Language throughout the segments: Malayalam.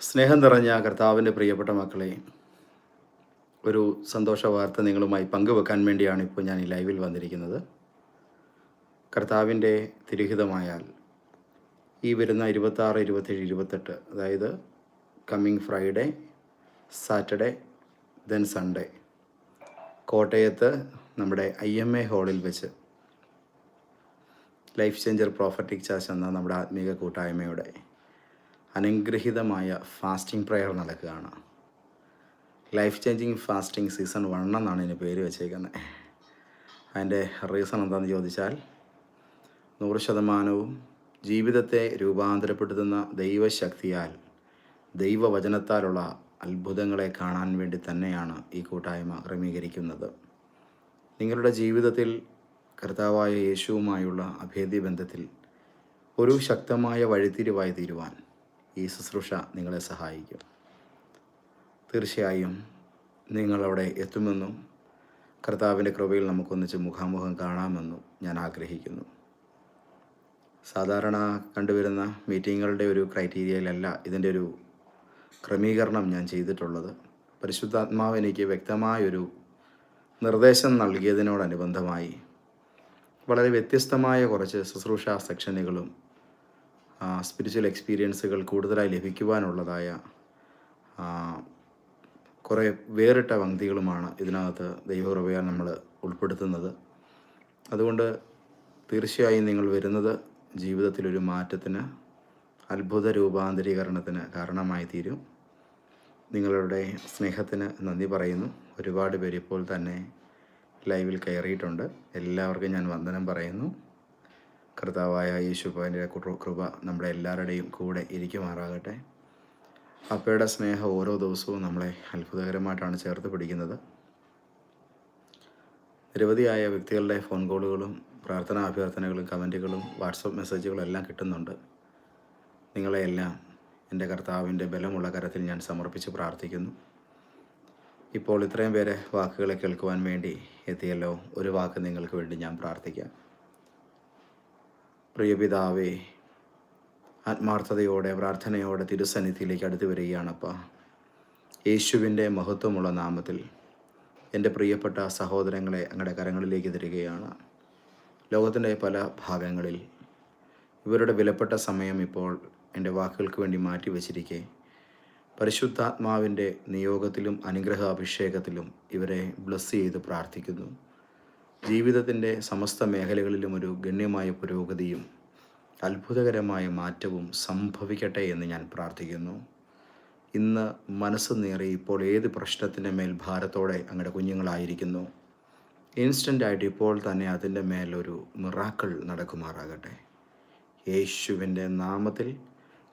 സ്നേഹം നിറഞ്ഞ കർത്താവിന്റെ പ്രിയപ്പെട്ട മക്കളെ ഒരു സന്തോഷ വാർത്ത നിങ്ങളുമായി പങ്കുവെക്കാൻ വേണ്ടിയാണ് ഇപ്പോൾ ഞാൻ ഈ ലൈവിൽ വന്നിരിക്കുന്നത്. കർത്താവിന്റെ തിരുഹിതമായാൽ ഈ വരുന്ന ഇരുപത്താറ് ഇരുപത്തേഴ് ഇരുപത്തെട്ട് അതായത് coming Friday Saturday then Sunday കോട്ടയത്ത് നമ്മുടെ ഐ എം എ ഹാളിൽ വെച്ച് ലൈഫ് ചേഞ്ചർ പ്രോഫറ്റിക് ചാർജ് എന്ന നമ്മുടെ ആത്മീയ കൂട്ടായ്മയുടെ അനുഗ്രഹീതമായ ഫാസ്റ്റിംഗ് പ്രയർ നടക്കുകയാണ് life changing fasting season one എന്നാണ് ഇതിന് പേര് വെച്ചേക്കുന്നത്. അതിന്റെ റീസൺ എന്താണെന്ന് ചോദിച്ചാൽ നൂറ് ശതമാനവും ജീവിതത്തെ രൂപാന്തരപ്പെടുത്തുന്ന ദൈവശക്തിയാൽ ദൈവവചനത്താലുള്ള അത്ഭുതങ്ങളെ കാണാൻ വേണ്ടി തന്നെയാണ് ഈ കൂട്ടായ്മ ക്രമീകരിക്കുന്നത്. നിങ്ങളുടെ ജീവിതത്തിൽ കർത്താവായ യേശുവുമായുള്ള അഭേദ്യ ബന്ധത്തിൽ ഒരു ശക്തമായ വഴിത്തിരിവായി തീരുവാൻ ഈ ശുശ്രൂഷ നിങ്ങളെ സഹായിക്കും. തീർച്ചയായും നിങ്ങളവിടെ എത്തുമെന്നും കർത്താവിന്റെ കൃപയിൽ നമുക്കൊന്നിച്ച് മുഖാമുഖം കാണാമെന്നും ഞാൻ ആഗ്രഹിക്കുന്നു. സാധാരണ കണ്ടുവരുന്ന മീറ്റിങ്ങുകളുടെ ഒരു ക്രൈറ്റീരിയയിലല്ല ഇതിന്റെ ഒരു ക്രമീകരണം ഞാൻ ചെയ്തിട്ടുള്ളത്. പരിശുദ്ധാത്മാവ് എനിക്ക് വ്യക്തമായൊരു നിർദ്ദേശം നൽകിയതിനോടനുബന്ധമായി വളരെ വ്യത്യസ്തമായ കുറച്ച് ശുശ്രൂഷ സെക്ഷനുകളും സ്പിരിച്വൽ എക്സ്പീരിയൻസുകൾ കൂടുതലായി ലഭിക്കുവാനുള്ളതായ കുറേ വേറിട്ട പങ്ക്തികളുമാണ് ഇതിനകത്ത് ദൈവകൃപയാൽ നമ്മൾ ഉൾപ്പെടുത്തുന്നത്. അതുകൊണ്ട് തീർച്ചയായും നിങ്ങൾ വരുന്നത് ജീവിതത്തിലൊരു മാറ്റത്തിന് അത്ഭുത രൂപാന്തരീകരണത്തിന് കാരണമായി തീരും. നിങ്ങളുടെ സ്നേഹത്തിന് നന്ദി പറയുന്നു. ഒരുപാട് പേര് ഇപ്പോൾ തന്നെ ലൈവിൽ കയറിയിട്ടുണ്ട്. എല്ലാവർക്കും ഞാൻ വന്ദനം പറയുന്നു. കർത്താവായ യേശുപ്പന്റെ കൃപ നമ്മുടെ എല്ലാവരുടെയും കൂടെ ഇരിക്കുമാറാകട്ടെ. അപ്പയുടെ സ്നേഹം ഓരോ ദിവസവും നമ്മളെ അത്ഭുതകരമായിട്ടാണ് ചേർത്ത് പിടിക്കുന്നത്. നിരവധിയായ വ്യക്തികളുടെ ഫോൺ കോളുകളും പ്രാർത്ഥനാ അഭ്യർത്ഥനകളും കമന്റുകളും വാട്സപ്പ് മെസ്സേജുകളും എല്ലാം കിട്ടുന്നുണ്ട്. നിങ്ങളെയെല്ലാം എന്റെ കർത്താവിന്റെ ബലമുള്ള കരത്തിൽ ഞാൻ സമർപ്പിച്ച് പ്രാർത്ഥിക്കുന്നു. ഇപ്പോൾ ഇത്രയും പേരെ വാക്കുകളെ കേൾക്കുവാൻ വേണ്ടി എത്തിയല്ലോ. ഒരു വാക്ക് നിങ്ങൾക്ക് വേണ്ടി ഞാൻ പ്രാർത്ഥിക്കാം. പ്രിയപിതാവേ ആത്മാർത്ഥതയോടെ പ്രാർത്ഥനയോടെ തിരുസന്നിധിയിലേക്ക് അടുത്തു വരികയാണപ്പ. യേശുവിന്റെ മഹത്വമുള്ള നാമത്തിൽ എന്റെ പ്രിയപ്പെട്ട സഹോദരങ്ങളെ അങ്ങയുടെ കരങ്ങളിലേക്ക് തരികയാണ്. ലോകത്തിന്റെ പല ഭാഗങ്ങളിൽ ഇവരുടെ വിലപ്പെട്ട സമയം ഇപ്പോൾ എന്റെ വാക്കുകൾക്ക് വേണ്ടി മാറ്റി വച്ചിരിക്കെ. പരിശുദ്ധാത്മാവിന്റെ നിയോഗത്തിലും അനുഗ്രഹാഭിഷേകത്തിലും ഇവരെ ബ്ലസ് ചെയ്ത് പ്രാർത്ഥിക്കുന്നു. ജീവിതത്തിന്റെ സമസ്ത മേഖലകളിലും ഒരു ഗണ്യമായ പുരോഗതിയും അത്ഭുതകരമായ മാറ്റവും സംഭവിക്കട്ടെ എന്ന് ഞാൻ പ്രാർത്ഥിക്കുന്നു. ഇന്ന് മനസ്സ് നേറി ഇപ്പോൾ ഏത് പ്രശ്നത്തിന്റെ മേൽ ഭാരത്തോടെ അങ്ങയുടെ കുഞ്ഞുങ്ങളായിരിക്കുന്നു. ഇൻസ്റ്റന്റായിട്ട് ഇപ്പോൾ തന്നെ അതിന്റെ മേലൊരു മിറാക്കൾ നടക്കുമാറാകട്ടെ. യേശുവിന്റെ നാമത്തിൽ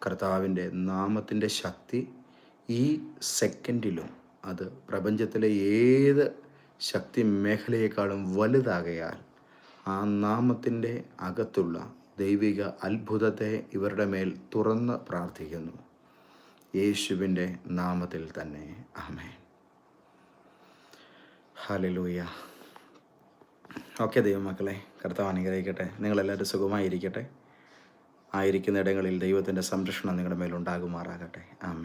കർത്താവിന്റെ നാമത്തിന്റെ ശക്തി ഈ സെക്കൻഡിലും അത് പ്രപഞ്ചത്തിലെ ഏത് ശക്തി മേഖലയെക്കാളും വലുതാകയാൽ ആ നാമത്തിന്റെ അകത്തുള്ള ദൈവിക അത്ഭുതത്തെ ഇവരുടെ മേൽ തുറന്ന് പ്രാർത്ഥിക്കുന്നു. യേശുവിന്റെ നാമത്തിൽ തന്നെ. ആമേ ഹലലൂയ ഓക്കെ ദൈവമക്കളെ കർത്താവ് അനുഗ്രഹിക്കട്ടെ. നിങ്ങളെല്ലാവരും സുഖമായിരിക്കട്ടെ. ആയിരിക്കുന്ന ഇടങ്ങളിൽ ദൈവത്തിന്റെ സംരക്ഷണം നിങ്ങളുടെ മേലുണ്ടാകുമാറാകട്ടെ ആമേ